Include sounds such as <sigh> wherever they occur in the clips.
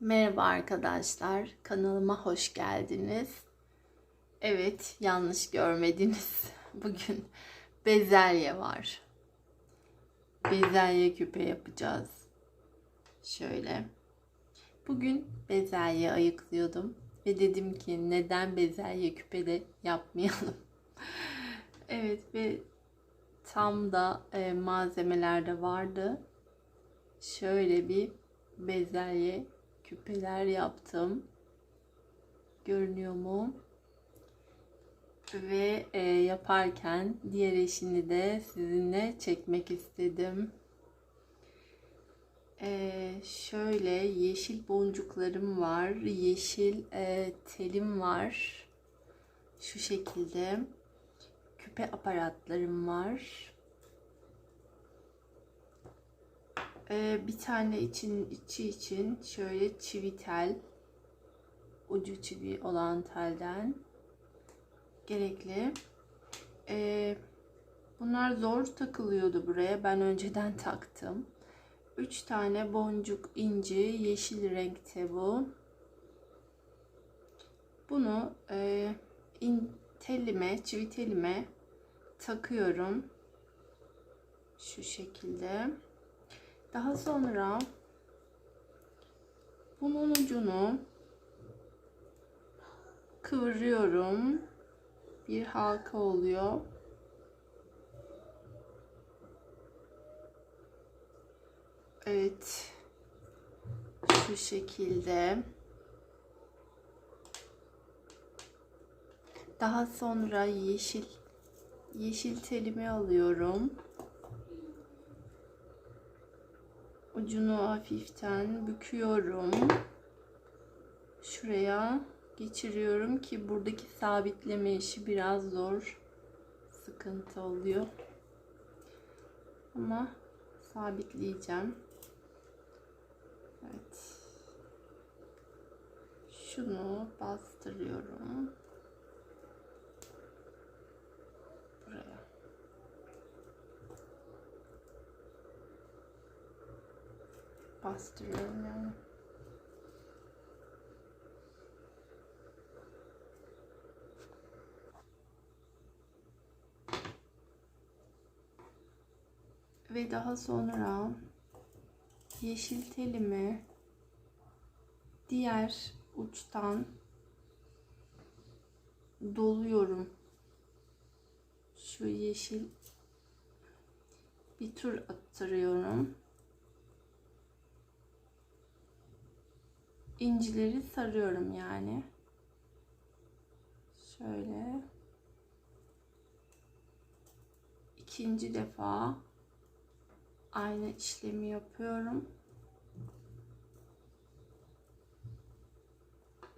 Merhaba arkadaşlar, kanalıma hoş geldiniz. Evet, yanlış görmediniz. <laughs> Bugün bezelye var. Bezelye küpe yapacağız. Şöyle. Bugün bezelye ayıklıyordum ve dedim ki neden bezelye küpe de yapmayalım. <laughs> evet ve tam da e, malzemeler de vardı. Şöyle bir bezelye küpeler yaptım. Görünüyor mu? Ve e, yaparken diğer eşini de sizinle çekmek istedim. E, şöyle yeşil boncuklarım var. Yeşil e, telim var. Şu şekilde. Küpe aparatlarım var. Ee, bir tane için içi için şöyle çivi tel ucu çivi olan telden gerekli. Ee, bunlar zor takılıyordu buraya. Ben önceden <laughs> taktım. 3 tane boncuk inci yeşil renkte bu. Bunu e, in, telime, çivi telime takıyorum. Şu şekilde. Daha sonra bunun ucunu kıvırıyorum. Bir halka oluyor. Evet. Şu şekilde. Daha sonra yeşil yeşil telimi alıyorum. Ucunu hafiften büküyorum. Şuraya geçiriyorum ki buradaki sabitleme işi biraz zor. Sıkıntı oluyor. Ama sabitleyeceğim. Evet. Şunu bastırıyorum. Bastırıyorum yani. Ve daha sonra yeşil telimi diğer uçtan doluyorum. Şu yeşil bir tur attırıyorum. İncileri sarıyorum yani. Şöyle. ikinci defa aynı işlemi yapıyorum.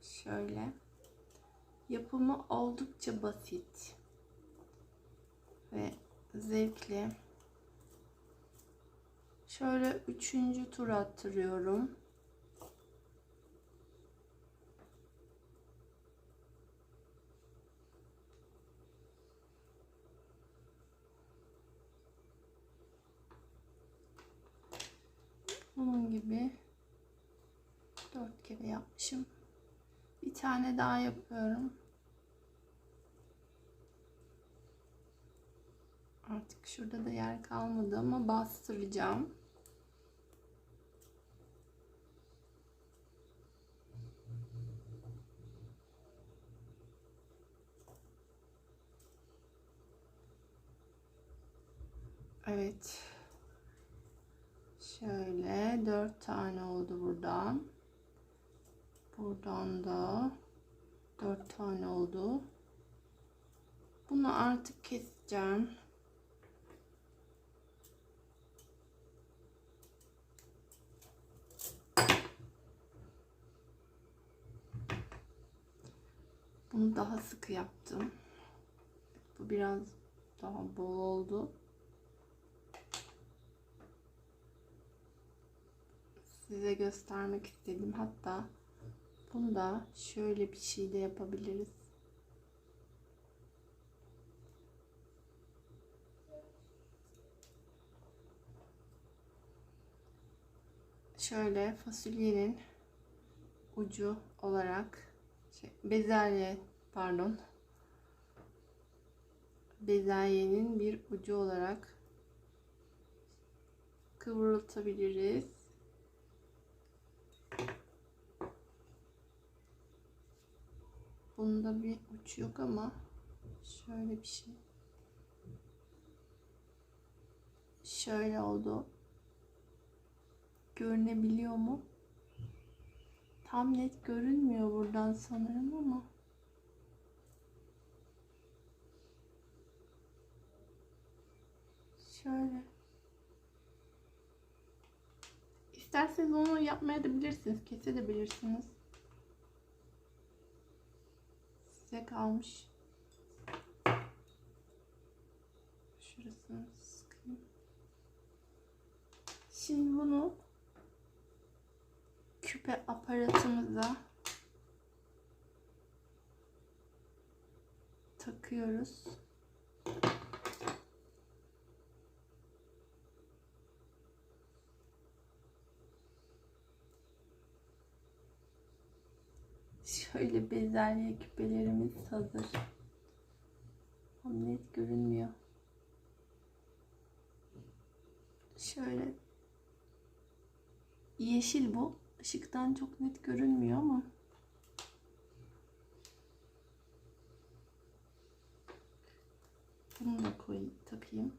Şöyle. Yapımı oldukça basit ve zevkli. Şöyle üçüncü tur attırıyorum. Bunun gibi dört kere yapmışım. Bir tane daha yapıyorum. Artık şurada da yer kalmadı ama bastıracağım. Evet. Şöyle dört tane oldu buradan. Buradan da dört tane oldu. Bunu artık keseceğim. Bunu daha sıkı yaptım. Bu biraz daha bol oldu. Size göstermek istedim. Hatta bunu da şöyle bir şey de yapabiliriz. Şöyle fasulyenin ucu olarak şey, bezelye pardon bezelyenin bir ucu olarak kıvırtabiliriz. Bunda bir uç yok ama şöyle bir şey. Şöyle oldu. Görünebiliyor mu? Tam net görünmüyor buradan sanırım ama. Şöyle. İsterseniz onu yapmaya da bilirsiniz. Kesebilirsiniz. Size kalmış. Şurasını sıkayım. Şimdi bunu küpe aparatımıza takıyoruz. Şöyle bezelye küpelerimiz hazır. Tam net görünmüyor. Şöyle yeşil bu. Işıktan çok net görünmüyor ama bunu da koy takayım.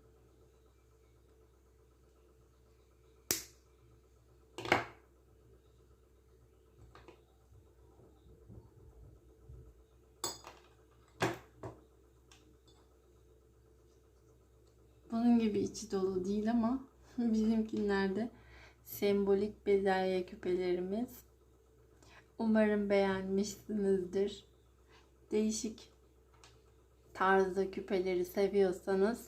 Bunun gibi içi dolu değil ama <laughs> bizimkinlerde sembolik bezelye küpelerimiz. Umarım beğenmişsinizdir. Değişik tarzda küpeleri seviyorsanız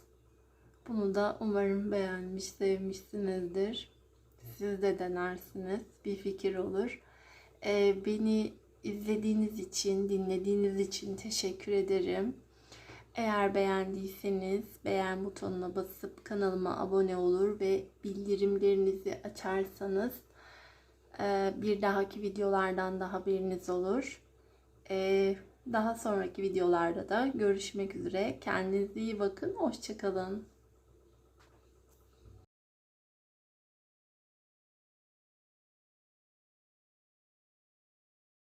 bunu da umarım beğenmiş, sevmişsinizdir. Siz de denersiniz. Bir fikir olur. Ee, beni izlediğiniz için, dinlediğiniz için teşekkür ederim. Eğer beğendiyseniz beğen butonuna basıp kanalıma abone olur ve bildirimlerinizi açarsanız e, bir dahaki videolardan da haberiniz olur. E, Daha sonraki videolarda da görüşmek üzere. Kendinize iyi bakın. Hoşçakalın.